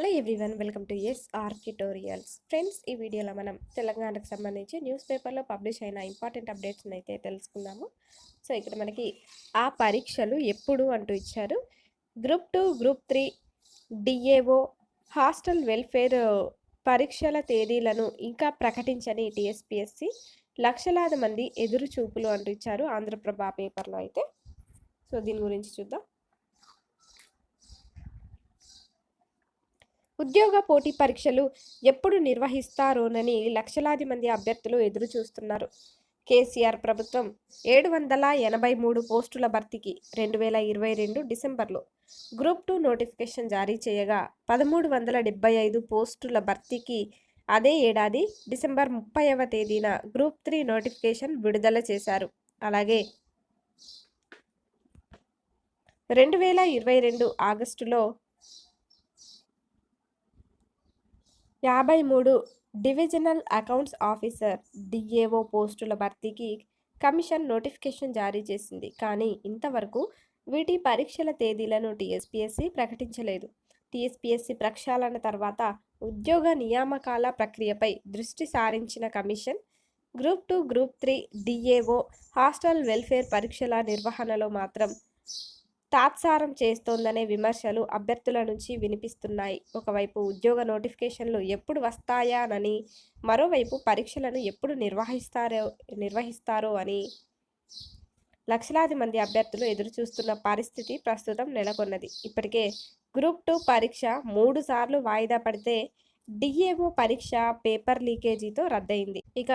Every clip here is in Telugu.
Hello everyone welcome to S R tutorials. Friends ఈ వీడియోలో మనం తెలంగాణకు సంబంధించి న్యూస్ పేపర్లో పబ్లిష్ అయిన ఇంపార్టెంట్ అప్డేట్స్ని అయితే తెలుసుకుందాము. సో ఇక్కడ మనకి ఆ పరీక్షలు ఎప్పుడు అంటూ ఇచ్చారు. Group two group three DAO hostel welfare పరీక్షల తేదీలను ఇంకా ప్రకటించని టీఎస్పిఎస్సి లక్షలాది మంది ఎదురు చూపులు అంటూ ఇచ్చారు ఆంధ్రప్రభ పేపర్లో అయితే. సో దీని గురించి చూద్దాం. ఉద్యోగ పోటీ పరీక్షలు ఎప్పుడు నిర్వహిస్తారోనని లక్షలాది మంది అభ్యర్థులు ఎదురు చూస్తున్నారు కేసీఆర్ ప్రభుత్వం ఏడు వందల ఎనభై మూడు పోస్టుల భర్తీకి రెండు వేల ఇరవై రెండు డిసెంబర్లో గ్రూప్ టూ నోటిఫికేషన్ జారీ చేయగా పదమూడు వందల డెబ్బై ఐదు పోస్టుల భర్తీకి అదే ఏడాది డిసెంబర్ ముప్పైవ తేదీన గ్రూప్ త్రీ నోటిఫికేషన్ విడుదల చేశారు. అలాగే రెండు వేల ఇరవై రెండు ఆగస్టులో యాభై మూడు డివిజనల్ అకౌంట్స్ ఆఫీసర్ డిఏఓ పోస్టుల భర్తీకి కమిషన్ నోటిఫికేషన్ జారీ చేసింది. కానీ ఇంతవరకు వీటి పరీక్షల తేదీలను టీఎస్పీఎస్సీ ప్రకటించలేదు. టీఎస్పీఎస్సీ ప్రక్షాళన తర్వాత ఉద్యోగ నియామకాల ప్రక్రియపై దృష్టి సారించిన commission group two group three DAO hostel welfare పరీక్షల నిర్వహణలో మాత్రం తాత్సారం చేస్తోందనే విమర్శలు అభ్యర్థుల నుంచి వినిపిస్తున్నాయి. ఒకవైపు ఉద్యోగ నోటిఫికేషన్లు ఎప్పుడు వస్తాయానని మరోవైపు పరీక్షలను ఎప్పుడు నిర్వహిస్తారో నిర్వహిస్తారో అని లక్షలాది మంది అభ్యర్థులు ఎదురుచూస్తున్న పరిస్థితి ప్రస్తుతం నెలకొన్నది. ఇప్పటికే గ్రూప్ టూ పరీక్ష మూడు సార్లు వాయిదా పడితే డిఏఓ పరీక్ష పేపర్ లీకేజీతో రద్దయింది. ఇక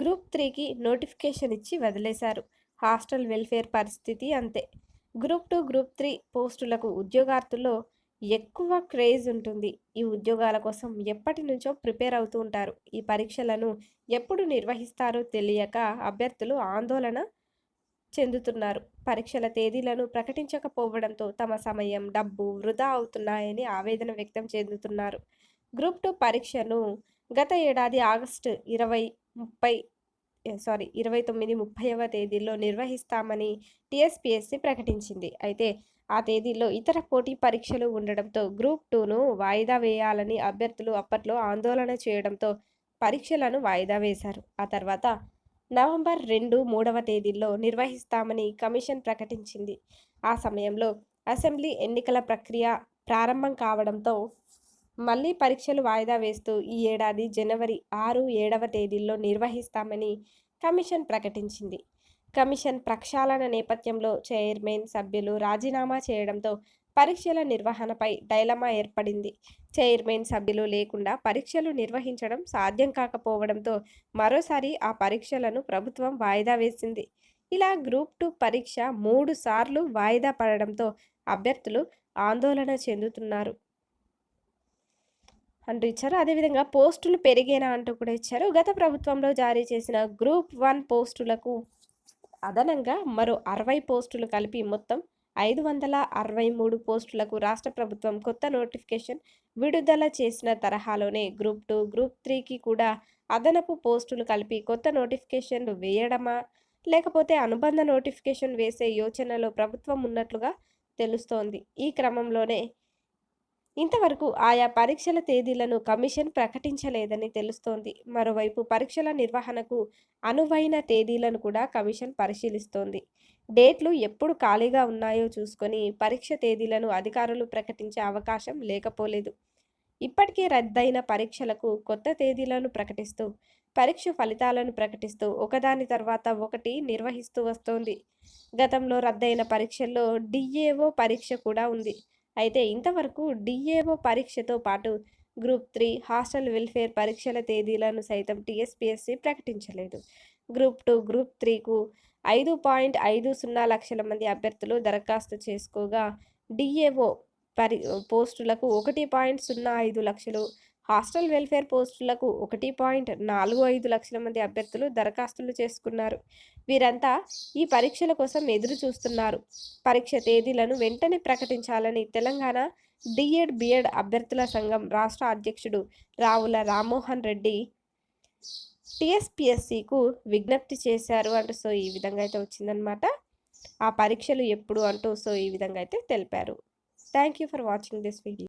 గ్రూప్ త్రీకి నోటిఫికేషన్ ఇచ్చి వదిలేశారు. హాస్టల్ వెల్ఫేర్ పరిస్థితి అంతే. గ్రూప్ టూ గ్రూప్ త్రీ పోస్టులకు ఉద్యోగార్థుల్లో ఎక్కువ క్రేజ్ ఉంటుంది. ఈ ఉద్యోగాల కోసం ఎప్పటి నుంచో ప్రిపేర్ అవుతూ ఉంటారు. ఈ పరీక్షలను ఎప్పుడు నిర్వహిస్తారో తెలియక అభ్యర్థులు ఆందోళన చెందుతున్నారు. పరీక్షల తేదీలను ప్రకటించకపోవడంతో తమ సమయం డబ్బు వృధా అవుతున్నాయని ఆవేదన వ్యక్తం చెందుతున్నారు. గ్రూప్ టూ పరీక్షను గత ఏడాది ఆగస్టు ఇరవై ముప్పై సారీ ఇరవై తొమ్మిది ముప్పైవ తేదీలో నిర్వహిస్తామని టీఎస్పీఎస్సీ ప్రకటించింది. అయితే ఆ తేదీలో ఇతర పోటీ పరీక్షలు ఉండడంతో గ్రూప్ టూను వాయిదా వేయాలని అభ్యర్థులు అప్పట్లో ఆందోళన చేయడంతో పరీక్షలను వాయిదా వేశారు. ఆ తర్వాత నవంబర్ రెండు మూడవ తేదీల్లో నిర్వహిస్తామని కమిషన్ ప్రకటించింది. ఆ సమయంలో అసెంబ్లీ ఎన్నికల ప్రక్రియ ప్రారంభం కావడంతో మళ్ళీ పరీక్షలు వాయిదా వేస్తూ ఈ ఏడాది జనవరి ఆరు ఏడవ తేదీల్లో నిర్వహిస్తామని కమిషన్ ప్రకటించింది. కమిషన్ ప్రక్షాళన నేపథ్యంలో చైర్మన్ సభ్యులు రాజీనామా చేయడంతో పరీక్షల నిర్వహణపై డైలమా ఏర్పడింది. చైర్మన్ సభ్యులు లేకుండా పరీక్షలు నిర్వహించడం సాధ్యం కాకపోవడంతో మరోసారి ఆ పరీక్షలను ప్రభుత్వం వాయిదా వేసింది. ఇలా గ్రూప్ టూ పరీక్ష మూడు సార్లు వాయిదా పడడంతో అభ్యర్థులు ఆందోళన చెందుతున్నారు. అంటూ ఇచ్చారు. అదేవిధంగా పోస్టులు పెరిగేనా అంటూ కూడా ఇచ్చారు. గత ప్రభుత్వంలో జారీ చేసిన గ్రూప్ వన్ పోస్టులకు అదనంగా మరో అరవై పోస్టులు కలిపి మొత్తం ఐదు వందల అరవై మూడు పోస్టులకు రాష్ట్ర ప్రభుత్వం కొత్త నోటిఫికేషన్ విడుదల చేసిన తరహాలోనే గ్రూప్ టూ గ్రూప్ త్రీకి కూడా అదనపు పోస్టులు కలిపి కొత్త నోటిఫికేషన్లు వేయడమా లేకపోతే అనుబంధ నోటిఫికేషన్ వేసే యోచనలో ప్రభుత్వం ఉన్నట్లుగా తెలుస్తోంది. ఈ క్రమంలోనే ఇంతవరకు ఆయా పరీక్షల తేదీలను కమిషన్ ప్రకటించలేదని తెలుస్తోంది. మరోవైపు పరీక్షల నిర్వహణకు అనువైన తేదీలను కూడా కమిషన్ పరిశీలిస్తోంది. డేట్లు ఎప్పుడు ఖాళీగా ఉన్నాయో చూసుకొని పరీక్ష తేదీలను అధికారులు ప్రకటించే అవకాశం లేకపోలేదు. ఇప్పటికే రద్దయిన పరీక్షలకు కొత్త తేదీలను ప్రకటిస్తూ పరీక్ష ఫలితాలను ప్రకటిస్తూ ఒకదాని తర్వాత ఒకటి నిర్వహిస్తూ వస్తోంది. గతంలో రద్దయిన పరీక్షల్లో డిఏఓ పరీక్ష కూడా ఉంది. అయితే ఇంతవరకు డిఏఓ పరీక్షతో పాటు గ్రూప్ త్రీ హాస్టల్ వెల్ఫేర్ పరీక్షల తేదీలను సైతం టీఎస్పీఎస్సీ ప్రకటించలేదు. గ్రూప్ టూ గ్రూప్ త్రీకు ఐదు పాయింట్ ఐదు సున్నా లక్షల మంది అభ్యర్థులు దరఖాస్తు చేసుకోగా డిఏఓ పరి పోస్టులకు ఒకటి పాయింట్ సున్నా ఐదు లక్షలు హాస్టల్ వెల్ఫేర్ పోస్టులకు ఒకటి పాయింట్ నాలుగు ఐదు లక్షల మంది అభ్యర్థులు దరఖాస్తులు చేసుకున్నారు. వీరంతా ఈ పరీక్షల కోసం ఎదురు చూస్తున్నారు పరీక్ష తేదీలను వెంటనే ప్రకటించాలని తెలంగాణ డిఎడ్ బిఎడ్ అభ్యర్థుల సంఘం రాష్ట్ర అధ్యక్షుడు రావుల రామ్మోహన్ రెడ్డి టీఎస్పిఎస్సికు విజ్ఞప్తి చేశారు అంటూ సో ఈ విధంగా అయితే వచ్చిందనమాట ఆ పరీక్షలు ఎప్పుడు అంటూ సో ఈ విధంగా అయితే తెలిపారు. Thank you for watching this video.